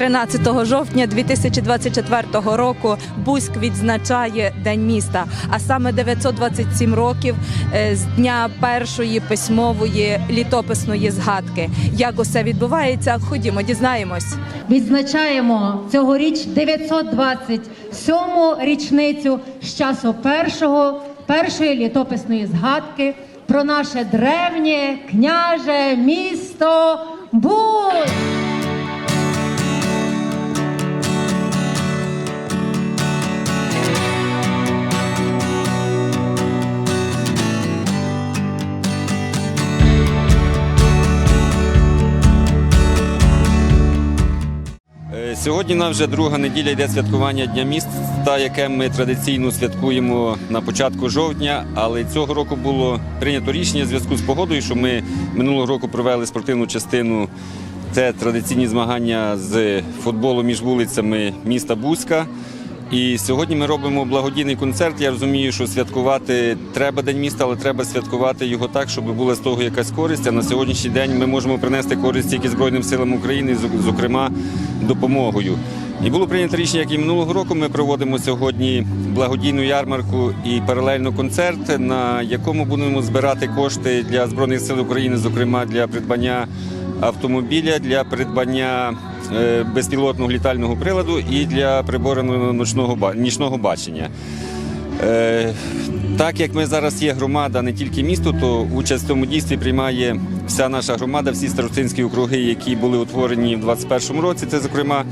13 жовтня 2024 року Бузьк відзначає День міста, а саме 927 років е, з дня першої письмової літописної згадки. Як усе відбувається? Ходімо, дізнаємось. Відзначаємо цьогоріч 927-му річницю з часу першого, першої літописної згадки про наше древнє княже місто Буд. Сьогодні на вже друга неділя йде святкування Дня міста, яке ми традиційно святкуємо на початку жовтня. Але цього року було прийнято рішення в зв'язку з погодою, що ми минулого року провели спортивну частину. Це традиційні змагання з футболу між вулицями міста Бузька. І сьогодні ми робимо благодійний концерт. Я розумію, що святкувати треба День міста, але треба святкувати його так, щоб була з того якась користь. А на сьогоднішній день ми можемо принести користь тільки Збройним силам України, зок- зокрема допомогою. І було прийнято рішення, як і минулого року. Ми проводимо сьогодні благодійну ярмарку і паралельно концерт, на якому будемо збирати кошти для збройних сил України, зокрема для придбання автомобіля, для придбання безпілотного літального приладу і для прибореного ночного нічного бачення. Е, Так як ми зараз є громада, не тільки місто, то участь в цьому дійстві приймає вся наша громада, всі старостинські округи, які були утворені в 2021 році. Це, зокрема,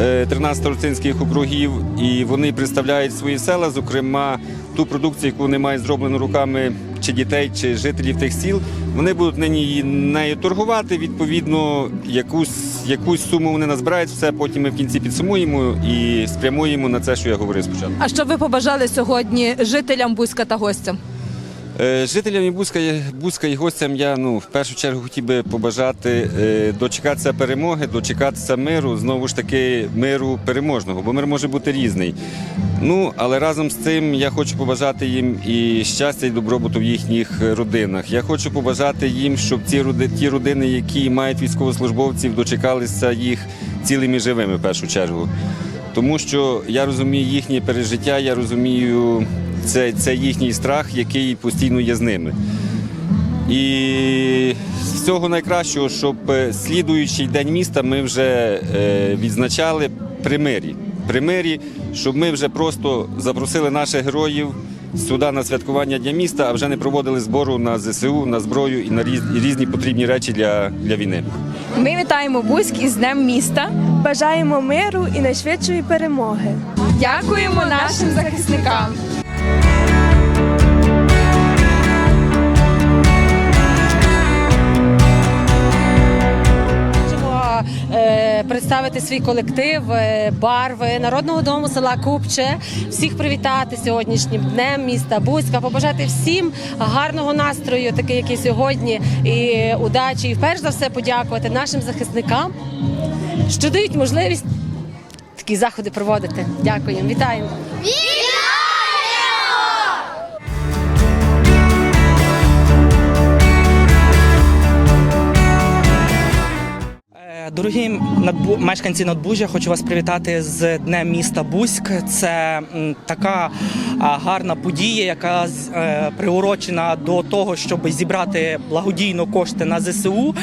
е, 13 старостинських округів, і вони представляють свої села, зокрема, ту продукцію, яку вони мають зроблену руками чи дітей, чи жителів тих сіл. Вони будуть нині нею торгувати. Відповідно, якусь, якусь суму вони назбирають, все потім ми в кінці підсумуємо і спрямуємо на це, що я говорив спочатку. А що ви побажали сьогодні жителям Бузька та гостям? Е, Жителям і Бузька і гостям я ну, в першу чергу хотів би побажати е, дочекатися перемоги, дочекатися миру, знову ж таки миру переможного, бо мир може бути різний. Ну, але разом з цим я хочу побажати їм і щастя, і добробуту в їхніх родинах. Я хочу побажати їм, щоб ці роди, ті родини, які мають військовослужбовців, дочекалися їх цілими живими в першу чергу. Тому що я розумію їхнє пережиття, я розумію це, це їхній страх, який постійно є з ними. І з цього найкращого, щоб е, слідуючий день міста ми вже е, відзначали при мирі. При мирі, щоб ми вже просто запросили наших героїв сюди на святкування Дня міста, а вже не проводили збору на ЗСУ, на зброю і на різні потрібні речі для, для війни. Ми вітаємо Бузьк із Днем міста. Бажаємо миру і найшвидшої перемоги. Дякуємо нашим захисникам. Представити свій колектив е, барви народного дому села Купче. Всіх привітати сьогоднішнім днем міста Бузька, побажати всім гарного настрою, такий як і сьогодні, і удачі. І перш за все подякувати нашим захисникам, що дають можливість такі заходи проводити. Дякуємо, вітаємо. Дорогі мешканці Надбужжя, хочу вас привітати з Днем міста Бузьк. Це така гарна подія, яка е, приурочена до того, щоб зібрати благодійно кошти на ЗСУ.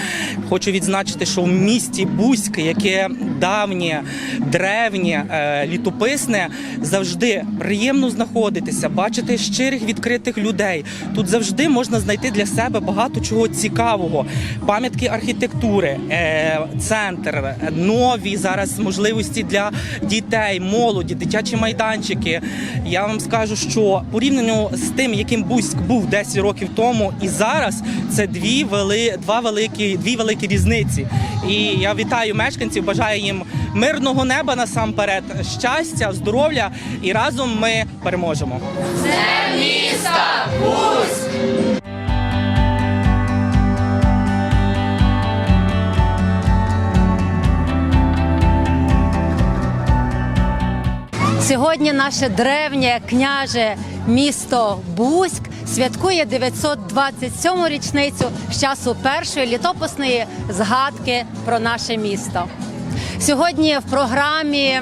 Хочу відзначити, що в місті Бузьк, яке давнє, древнє, е, літописне, завжди приємно знаходитися, бачити щирих відкритих людей. Тут завжди можна знайти для себе багато чого цікавого. Пам'ятки архітектури, е, центр, нові зараз можливості для дітей, молоді, дитячі майданчики. Я вам скажу, що порівняно з тим, яким Бузьк був 10 років тому, і зараз це дві вели, два великі, дві великі різниці. І я вітаю мешканців, бажаю їм мирного неба насамперед, щастя, здоров'я, і разом ми переможемо. Сьогодні наше древнє княже місто Бузьк святкує 927-му річницю з часу першої літописної згадки про наше місто. Сьогодні в програмі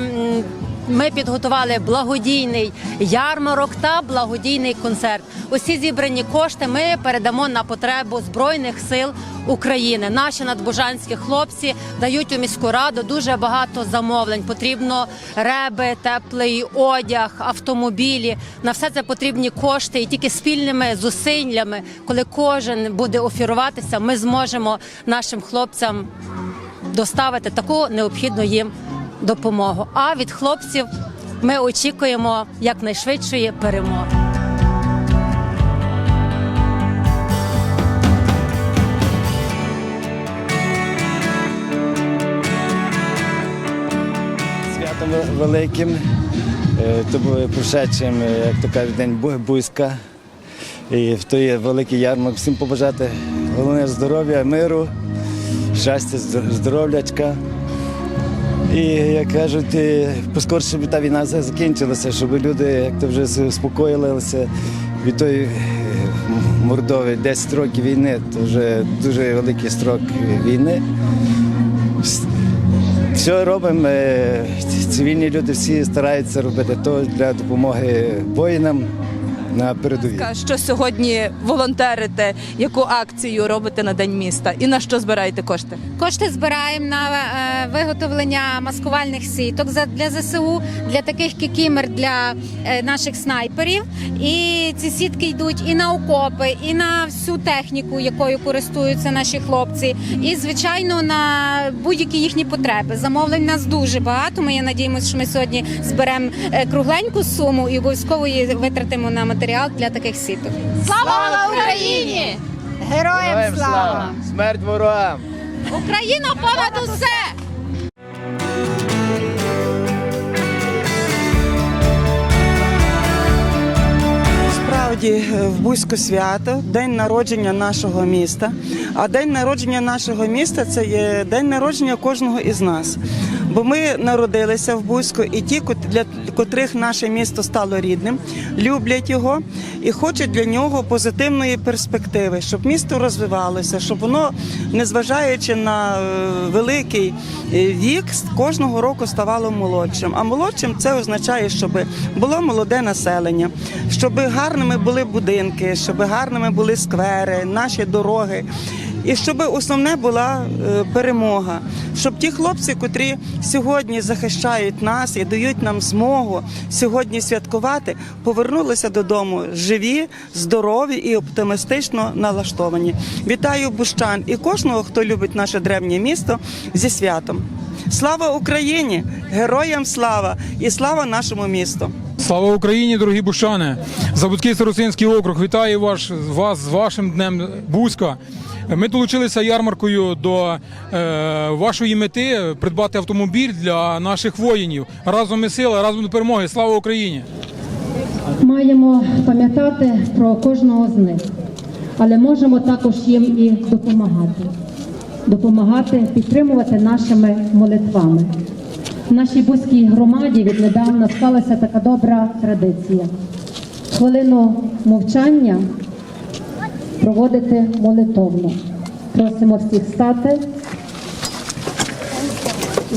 ми підготували благодійний ярмарок та благодійний концерт. Усі зібрані кошти ми передамо на потребу Збройних сил України. Наші надбужанські хлопці дають у міську раду дуже багато замовлень. Потрібно реби, теплий одяг, автомобілі. На все це потрібні кошти, і тільки спільними зусиллями, коли кожен буде офіруватися, ми зможемо нашим хлопцям доставити таку необхідну їм допомогу. А від хлопців ми очікуємо якнайшвидшої перемоги. Великим, е, то було прошедшим, е, як то кажуть, день Бу- Бузька. І то є великий ярмарок. Всім побажати головне здоров'я, миру, щастя, здор- здоров'ячка. І як кажуть, поскорше щоб та війна закінчилася, щоб люди як то вже заспокоїлися від тої е, м- 10 років війни, то вже дуже великий строк війни. Все робимо. е, Цивільні люди всі стараються робити то для допомоги воїнам на передовій. Що сьогодні волонтерите, яку акцію робите на день міста і на що збираєте кошти? Кошти збираємо на е, виготовлення маскувальних сіток за- для ЗСУ, для таких кікімер для е, наших снайперів. І ці сітки йдуть і на окопи, і на всю техніку, якою користуються наші хлопці, і звичайно на будь-які їхні потреби. Замовлень у нас дуже багато. Ми надіємося, що ми сьогодні зберемо е, кругленьку суму і обов'язково її витратимо на матеріал для таких сіток. Слава Україні! Героям слава! Смерть ворогам! Україна понад усе! Справді в Бузьку свято, день народження нашого міста. А день народження нашого міста це є день народження кожного із нас. Бо ми народилися в Бузьку, і ті, для котрих наше місто стало рідним, люблять його і хочуть для нього позитивної перспективи, щоб місто розвивалося, щоб воно, незважаючи на е, великий е, вік, кожного року ставало молодшим. А молодшим це означає, щоб було молоде населення, щоб гарними були будинки, щоб гарними були сквери, наші дороги. І щоб основне була е, перемога, щоб ті хлопці, котрі сьогодні захищають нас і дають нам змогу сьогодні святкувати, повернулися додому живі, здорові і оптимістично налаштовані. Вітаю бущан і кожного, хто любить наше древнє місто зі святом. Слава Україні! Героям слава і слава нашому місту! Слава Україні, дорогі бущани! Забудський Старосинський округ вітаю ваш, вас з вашим днем Бузька. Ми долучилися ярмаркою до е, вашої мети придбати автомобіль для наших воїнів. Разом ми сила, разом до перемоги. Слава Україні! Маємо пам'ятати про кожного з них, але можемо також їм і допомагати. Допомагати, підтримувати нашими молитвами. В нашій бузькій громаді віднедавна склалася така добра традиція. Хвилину мовчання проводити молитовно. Просимо всіх стати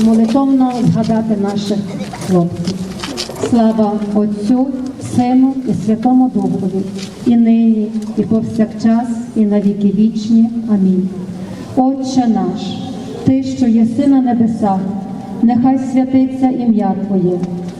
і молитовно згадати наших хлопців. Слава Отцю, Сину і Святому Духові, і нині, і повсякчас, і на віки вічні. Амінь. Отче наш, Ти, що єси на небесах, нехай святиться ім'я Твоє,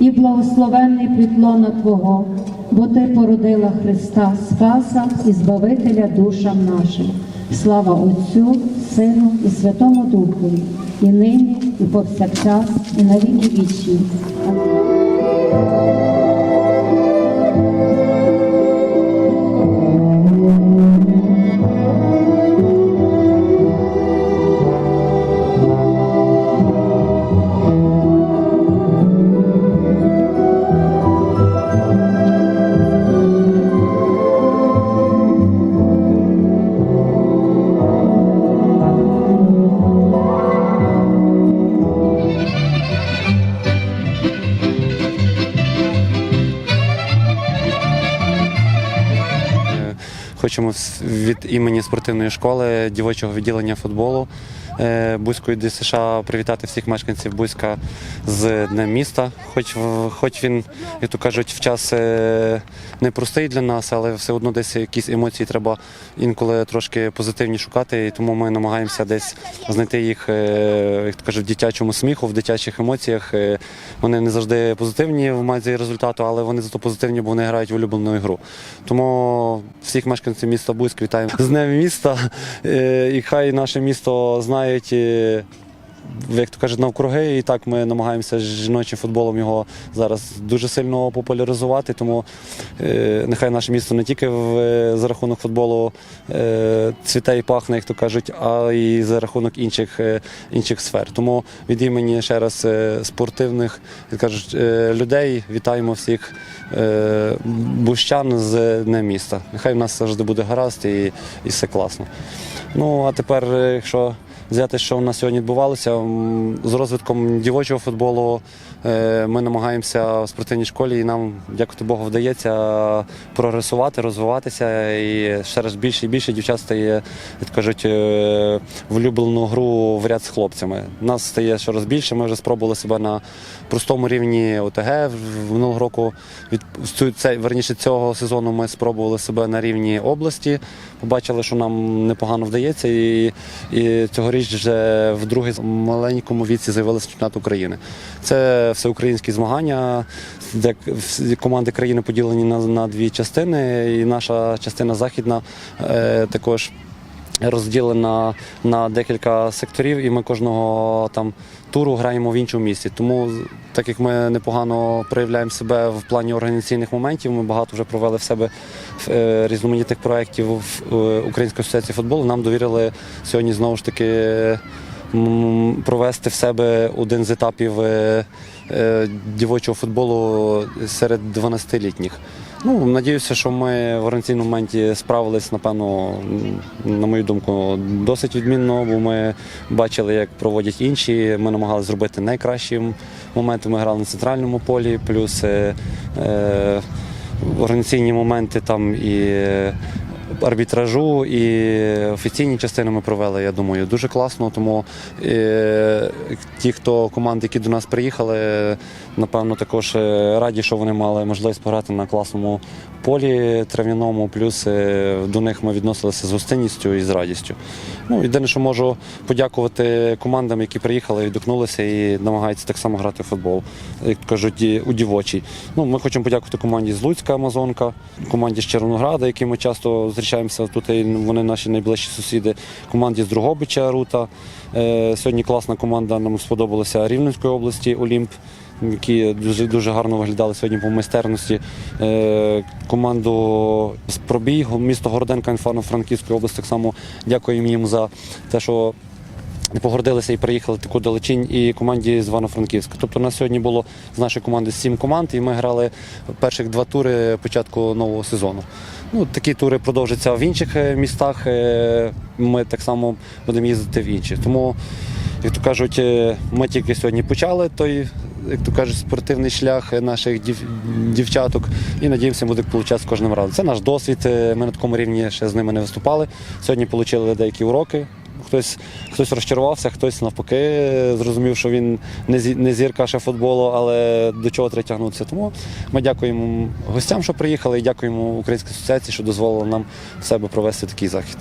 і благословенний притлона Твого, бо Ти породила Христа Спаса і Збавителя душам нашим. Слава Отцю, Сину і Святому Духу, і нині, і повсякчас, і на віки вічні. Хочемо від імені спортивної школи дівочого відділення футболу е, Бузької ДСШ привітати всіх мешканців Бузька з Днем міста. Хоч, хоч він, як то кажуть, в час е, непростий для нас, але все одно десь якісь емоції треба інколи трошки позитивні шукати, і тому ми намагаємося десь знайти їх, е, як то кажуть, в дитячому сміху, в дитячих емоціях. Вони не завжди позитивні в мазі результату, але вони зато позитивні, бо вони грають в улюблену ігру. Тому всіх мешканців міста Бузьк вітаємо з Днем міста. І хай наше місто знають. Е, Як то кажуть, навкруги, і так ми намагаємося жіночим футболом його зараз дуже сильно популяризувати. Тому е, нехай наше місто не тільки в, е, за рахунок футболу цвіте і пахне, як то кажуть, а й за рахунок інших, інших сфер. Тому від імені ще раз спортивних як кажуть, людей вітаємо всіх бущан з Днем міста. Нехай в нас завжди буде гаразд і, і все класно. Ну а тепер, якщо взяти, що у нас сьогодні відбувалося, з розвитком дівочого футболу ми намагаємося в спортивній школі, і нам, дякувати Богу, вдається прогресувати, розвиватися. І ще раз більше і більше дівчат стає, як кажуть, е, в улюблену гру в ряд з хлопцями. Нас стає щораз більше. Ми вже спробували себе на простому рівні ОТГ. Минулого року від це, верніше цього сезону ми спробували себе на рівні області. Побачили, що нам непогано вдається, і, і цьогоріч вже в другий маленькому віці з'явилися чемпіонат України. Це всеукраїнські змагання, де команди країни поділені на, на дві частини, і наша частина західна е, також розділена на декілька секторів, і ми кожного там туру граємо в іншому місці. Тому, так як ми непогано проявляємо себе в плані організаційних моментів, ми багато вже провели в себе е, різноманітних проєктів в е, Української асоціації футболу. Нам довірили сьогодні знову ж таки. Провести в себе один з етапів е, е, дівочого футболу серед 12-літніх. Ну, надіюся, що ми в організаційному моменті справились, напевно, на мою думку, досить відмінно, бо ми бачили, як проводять інші. Ми намагалися зробити найкращі моменти. Ми грали на центральному полі, плюс е, е, організаційні моменти там і. Арбітражу і офіційні частини ми провели, я думаю, дуже класно. Тому е, ті, хто команди, які до нас приїхали, напевно, також е, раді, що вони мали можливість пограти на класному полі трав'яному. Плюс е, до них ми відносилися з гостинністю і з радістю. Ну, єдине, що можу подякувати командам, які приїхали, відгукнулися і намагаються так само грати в футбол, як кажуть, у дівочий. Ну, ми хочемо подякувати команді з Луцька Амазонка, команді з Червонограда, які ми часто зустрічаємося тут. Вони наші найближчі сусіди, команді з Другобича Рута. Е, Сьогодні класна команда нам сподобалася Рівненської області Олімп. Які дуже дуже гарно виглядали сьогодні по майстерності. Е, команду з пробігу, місто Городенка Інфарно-Франківської області так само дякуємо їм за те, що не погордилися і приїхали таку далечінь і команді з Івано-Франківська. Тобто у нас сьогодні було з нашої команди сім команд, і ми грали перших два тури початку нового сезону. Ну, такі тури продовжаться в інших е, містах. е, Ми так само будемо їздити в інші. Тому, як то кажуть, е, ми тільки сьогодні почали той, як то кажуть, спортивний шлях наших дів- дівчаток і надіємося, буде получатися кожним разом. Це наш досвід. Ми на такому рівні ще з ними не виступали. Сьогодні отримали деякі уроки. Хтось, хтось розчарувався, хтось навпаки зрозумів, що він не зі- не зірка ще футболу, але до чого треба тягнутися. Тому ми дякуємо гостям, що приїхали, і дякуємо Українській асоціації, що дозволила нам в себе провести такий захід.